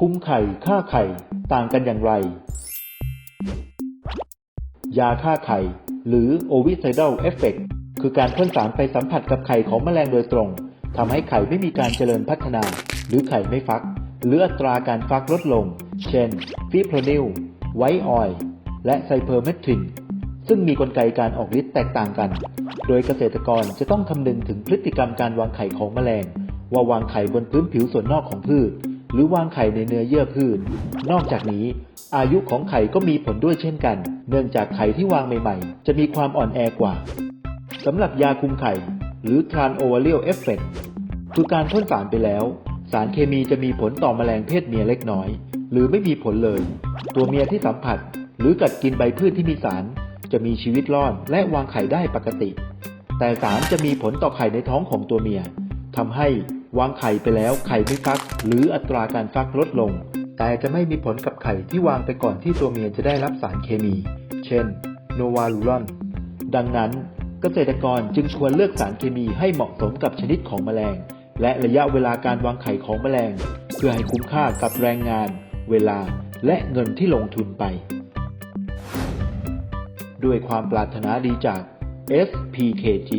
คุ้มไข่ฆ่าไข่ต่างกันอย่างไร ยาฆ่าไข่ หรือ ovicidal effect คือการพ่นสารไปสัมผัสกับไข่ของแมลงโดยตรงทำให้ไข่ไม่มีการเจริญพัฒนา หรือไข่ไม่ฟัก หรืออัตราการฟักลดลง เช่นฟิโพรนิลไวออยล์และไซเพอร์เมทรินซึ่งมีกลไกการออกฤทธิ์แตกต่างกัน โดยเกษตรกรจะต้องคำนึงถึงพฤติกรรมการวางไข่ของแมลง ว่าวางไข่บนพื้นผิวส่วนนอกของพืช หรือวางไข่ในเนื้อเยื่อพืชนอกจากนี้ อายุของไข่ก็มีผลด้วยเช่นกัน เนื่องจากไข่ที่วางใหม่ๆ จะมีความอ่อนแอกว่าสำหรับยาคุมไข่ หรือ Tran Ovarial Effect คือการพ่นสารไปแล้ว สารเคมีจะมีผลต่อแมลงเพศเมียเล็กน้อย หรือไม่มีผลเลย ตัวเมียที่สัมผัส หรือกัดกินใบพืชที่มีสาร จะมีชีวิตรอดและวางไข่ได้ปกติ แต่สารจะมีผลต่อไข่ในท้องของตัวเมียทำให้ วางไข่ไปแล้วไข่ไม่ฟัก หรืออัตราการฟักลดลง แต่จะไม่มีผลกับไข่ที่วางไปก่อนที่ตัวเมียจะได้รับสารเคมี เช่นโนวาลูรอนดังนั้นเกษตรกรจึงควรเลือกสารเคมีให้เหมาะสมกับชนิดของแมลง และระยะเวลาการวางไข่ของแมลง เพื่อให้คุ้มค่ากับแรงงาน เวลาและเงินที่ลงทุนไป ด้วยความปรารถนาดีจาก SPKG